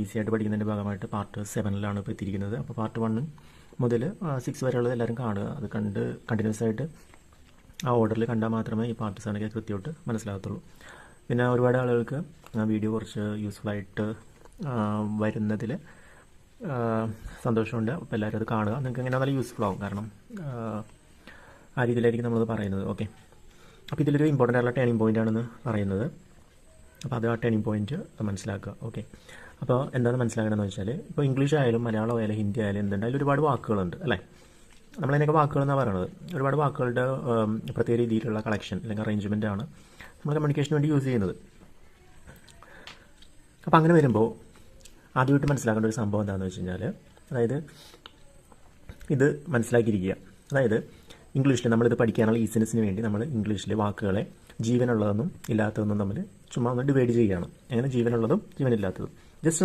Easy ആയിട്ട് പഠിക്കുന്നതിന്റെ ഭാഗമായിട്ട് part സെവനിലാണ് ഇപ്പോൾ എത്തിയിരിക്കുന്നത്. അപ്പോൾ പാർട്ട് വണ്ണും മുതൽ സിക്സ് വരെയുള്ളത് എല്ലാവരും കാണുക. അത് കണ്ട് കണ്ടിന്യൂസ് ആയിട്ട് ആ ഓർഡറിൽ കണ്ടാൽ മാത്രമേ ഈ പാർട്ട് സെവനൊക്കെ കൃത്യമായിട്ട് മനസ്സിലാകത്തുള്ളൂ. പിന്നെ ഒരുപാട് ആളുകൾക്ക് വീഡിയോ കുറച്ച് യൂസ്ഫുൾ ആയിട്ട് വരുന്നതിൽ സന്തോഷമുണ്ട്. അപ്പോൾ എല്ലാവരും അത് കാണുക. നിങ്ങൾക്ക് ഇങ്ങനെ നല്ല യൂസ്ഫുൾ ആവും. കാരണം ആ രീതിയിലായിരിക്കും നമ്മളത് പറയുന്നത്. ഓക്കെ അപ്പോൾ ഇതിലൊരു ഇമ്പോർട്ടന്റ് ആയിട്ടുള്ള ടേണിംഗ് പോയിന്റ് ആണെന്ന് പറയുന്നത്. അപ്പോൾ അത് ആ ടേണിംഗ് പോയിന്റ് മനസ്സിലാക്കുക. ഓക്കെ അപ്പോൾ എന്താണെന്ന് മനസ്സിലാക്കണമെന്ന് വെച്ചാൽ ഇപ്പോൾ ഇംഗ്ലീഷ് ആയാലും മലയാളം ആയാലും ഹിന്ദി ആയാലും എന്തുണ്ടായാലും ഒരുപാട് വാക്കുകളുണ്ട് അല്ലേ? നമ്മളതിനൊക്കെ വാക്കുകൾ എന്നാണ് പറയുന്നത് ഒരുപാട് വാക്കുകളുടെ പ്രത്യേക രീതിയിലുള്ള കളക്ഷൻ അല്ലെങ്കിൽ അറേഞ്ച്മെന്റ് ആണ് നമ്മൾ കമ്മ്യൂണിക്കേഷന് വേണ്ടി യൂസ് ചെയ്യുന്നത്. അപ്പോൾ അങ്ങനെ വരുമ്പോൾ ആദ്യമായിട്ട് മനസ്സിലാക്കേണ്ട ഒരു സംഭവം എന്താണെന്ന് വെച്ച് കഴിഞ്ഞാൽ അതായത് ഇത് മനസ്സിലാക്കിയിരിക്കുക. അതായത് ഇംഗ്ലീഷിൽ നമ്മളിത് പഠിക്കാനുള്ള ഈസിനെസ്സിന് വേണ്ടി നമ്മൾ ഇംഗ്ലീഷിലെ വാക്കുകളെ ജീവനുള്ളതെന്നും ഇല്ലാത്തതെന്നും തമ്മിൽ ചുമ്മാ ഒന്ന് ഡിവൈഡ് ചെയ്യുകയാണ് അങ്ങനെ ജീവനുള്ളതും ജീവനില്ലാത്തതും. ജസ്റ്റ്